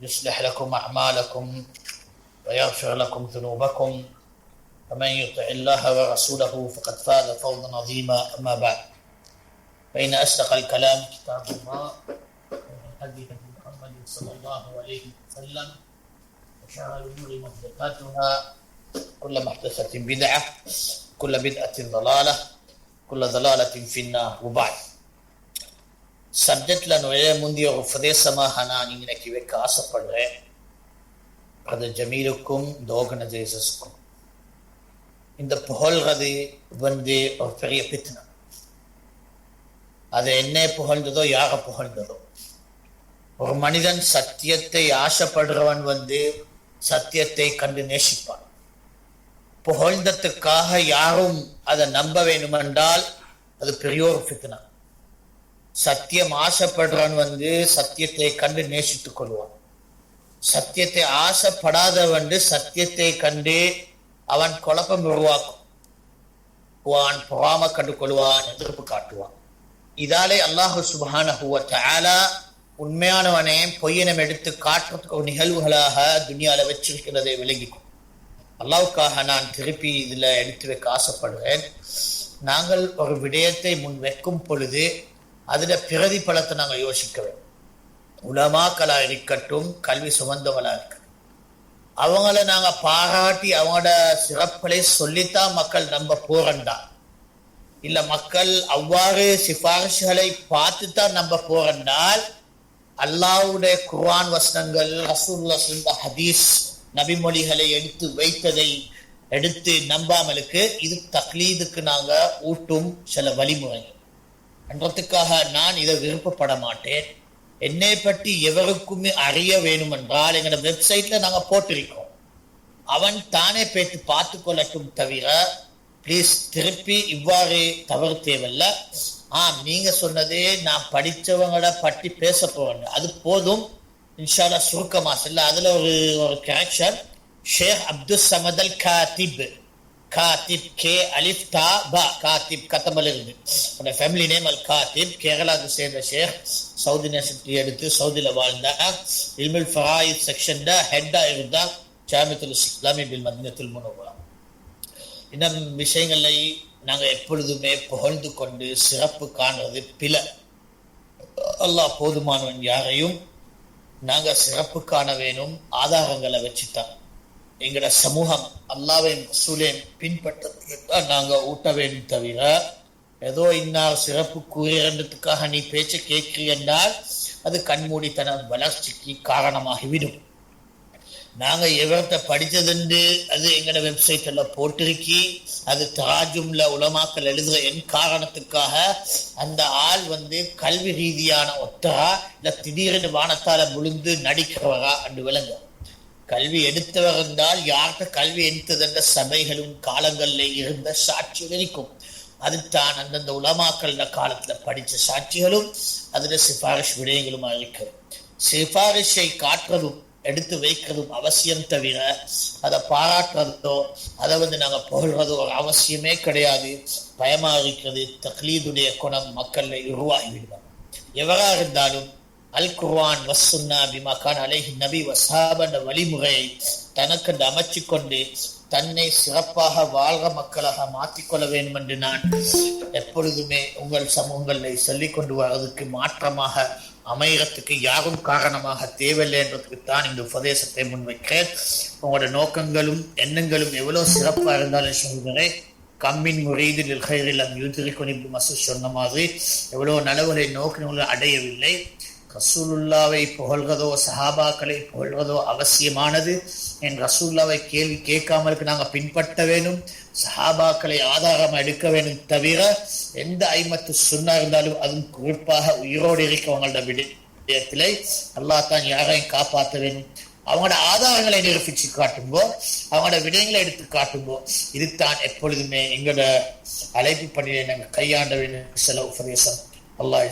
يصلح لكم أعمالكم ويغفر لكم ذنوبكم. ومن يطع الله ورسوله فقد فاز فوزا عظيما أما بعد. فإن أصدق الكلام كتاب الله حديث محمد صلى الله عليه وسلم وشر الأمور محدثاتها. كل محدثة بدعة كل بدعة ضلالة كل ضلالة في النار. وبعد. சப்ஜெக்ட்ல நுழைய முந்தைய ஒரு உபதேசமாக நான் இன்னைக்கு வைக்க ஆசைப்படுறேன். அது ஜமீலுக்கும் தோகனதேசஸ்க்கும் இந்த புகழ்றது வந்து ஒரு பெரிய பித்தனை அது என்ன புகழ்ந்ததோ யார புகழ்ந்ததோ. ஒரு மனிதன் சத்தியத்தை ஆசைப்படுறவன் வந்து சத்தியத்தை கண்டு நேசிப்பான். புகழ்ந்ததுக்காக யாரும் அதை நம்ப வேண்டுமென்றால் அது பெரிய ஒரு சத்தியம் ஆசைப்படுறவன் வந்து சத்தியத்தை கண்டு நேசித்துக் கொள்வான். சத்தியத்தை ஆசைப்படாதவன் சத்தியத்தை கண்டு அவன் குழப்பம் உருவாக்கும். அவன் பொறாம கண்டு கொள்வான் எதிர்ப்பு காட்டுவான். இதாலே அல்லாஹு சுபான உண்மையானவனே பொய்யனம் எடுத்து காட்டுறதுக்கு ஒரு நிகழ்வுகளாக துனியால வச்சிருக்கிறதை விளங்கிக்கும். அல்லாவுக்காக நான் திருப்பி இதுல எடுத்து வைக்க ஆசைப்படுவேன். நாங்கள் ஒரு விடயத்தை முன் வைக்கும் பொழுது அதுல பிரதிபலத்தை நாங்கள் யோசிக்க வேண்டும் உலமாக்களாக இருக்கட்டும் கல்வி சுமந்தவங்களாக இருக்கட்டும் அவங்கள நாங்கள் பாராட்டி அவங்களோட சிறப்புகளை சொல்லித்தான் மக்கள் நம்ப போறண்டா இல்லை மக்கள் அவ்வாறு சிபாரிசுகளை பார்த்து தான் நம்ப போறண்டால் அல்லாவுடைய குர்ஆன் வசனங்கள் ரசூல்லா சொல்ல ஹதீஸ் நபிமொழிகளை எடுத்து வைத்ததை எடுத்து நம்பாமலுக்கு இது தக்லீதுக்கு நாங்கள் ஊட்டும் சில வழிமுறைகள் என்றதுக்காக நான் இதை விருப்பப்பட மாட்டேன் என்னை பற்றி எவருக்குமே அறிய வேணும் என்றால் எங்களோட வெப்சைட்ல நாங்க போட்டிருக்கோம். அவன் தானே பேட்டு பார்த்து கொள்ளட்டும் தவிர ப்ளீஸ் திருப்பி இவ்வாறு தவறு தேவையில்ல. ஆ நீங்க சொன்னதே நான் படித்தவங்கள பற்றி பேச போறேன். அது போதும். இன்ஷால்லா சுருக்கமா சொல்ல அதுல ஒரு ஒரு கேரக்டர் ஷேக் அப்துல் சமதல் காத்திப் காத்திப் கே அலிப் தா பா காத்திப் கத்தமல் இருந்து அந்த ஃபேமிலி நேம் அல் காத்திப் கேரளாவுக்கு சேர்ந்த ஷேக் சவுதி நேஷனத்தில் எடுத்து சவுதியில் வாழ்ந்தா. இல்மில் ஃபராயித் செக்ஷன்ல ஹெட்டாக இருந்தா ஜாமியத்துல் இஸ்லாமி பில் மதினத்தில் முனவரா இன்னும் விஷயங்களை நாங்கள் எப்பொழுதுமே புகழ்ந்து கொண்டு சிறப்பு காண்றது பில அல்லாஹ் போதுமானவன் யாரையும் நாங்கள் சிறப்பு காண வேணும் ஆதாரங்களை வச்சுத்தான். எங்கட சமூகம் அல்லாவையும் ரசூலையும் பின்பற்றதுக்கு தான் நாங்க ஊட்ட வேண்டும் தவிர ஏதோ இன்னார் சிறப்பு கூறியதுக்காக நீ பேச்ச என்றால் அது கண்மூடித்தன வளர்ச்சிக்கு காரணமாகிவிடும். நாங்க எவர்கிட்ட படித்ததுண்டு அது எங்கட வெப்சைட்ல போட்டிருக்கி அது தராஜும்ல உலமாக்கல் எழுதுற என் காரணத்துக்காக அந்த ஆள் வந்து கல்வி ரீதியான ஒத்தரா இல்ல திடீரென்று வானத்தால முழுந்து நடிக்கிறவரா அன்று விளங்கும். கல்வி எடுத்தவர் இருந்தால் யார்கிட்ட கல்வி எடுத்ததென்ற சபைகளும் காலங்களில் இருந்த சாட்சி வரைக்கும் அதுதான் அந்தந்த உலமாக்கள் காலத்துல படித்த சாட்சிகளும் அதுல சிபாரிஷ் விடயங்களுமா இருக்கிறது சிபாரிஷை காட்டுறதும் எடுத்து வைக்கிறதும் அவசியம் தவிர அதை பாராட்டுறதோ அதை வந்து நாங்க புகழ்றதோ ஒரு அவசியமே கிடையாது. பயமா இருக்கிறது தக்லீதுடைய குணம் மக்கள்ல உருவாகிவிடுவாங்க எவராக இருந்தாலும் அல் குர்வான் வசுன்னா பிமாக்கான் அலைஹி நபி வசாபன வழிமுறையை தனக்கு அமைச்சு கொண்டு தன்னை சிறப்பாக வாழ்க மக்களாக மாற்றிக்கொள்ள வேண்டும் என்று நான் எப்பொழுதுமே உங்கள் சமூகங்களை சொல்லிக் கொண்டு வர்றதுக்கு மாற்றமாக அமைகிறதுக்கு யாரும் காரணமாக தேவையில்லை என்றதுக்கு தான் இந்த உபதேசத்தை முன்வைக்கிறேன். உங்களோட நோக்கங்களும் எண்ணங்களும் எவ்வளவு சிறப்பாக இருந்தாலும் சொல்கிறேன் கம்மின் முறையில் கைரில் யூத்திரிக்கொன் மசூ சொன்ன மாதிரி எவ்வளவு நலவுகளை நோக்கினவர்கள் அடையவில்லை. ரசூலுல்லாவை புகழ்வதோ சஹாபாக்களை புகழ்வதோ அவசியமானது என் ரசூல்லாவை கேள்வி கேட்காமலுக்கு நாங்கள் பின்பற்ற வேணும் சஹாபாக்களை ஆதாரமாக எடுக்க வேண்டும் தவிர எந்த ஐமத்து சுண்ணா இருந்தாலும் அதுவும் குறிப்பாக உயிரோடு இருக்கவங்களோட விடயத்திலே அல்லாஹ் தான் யாரையும் காப்பாற்ற வேண்டும். அவங்களோட ஆதாரங்களை நிரூபிச்சு காட்டும்போ அவங்களோட விடயங்களை எடுத்து காட்டும்போ இதுதான் எப்பொழுதுமே எங்களோட அழைப்பு பணியை நாங்கள் கையாண்ட வேண்டும். சில உபதேசம் அல்லாஹ்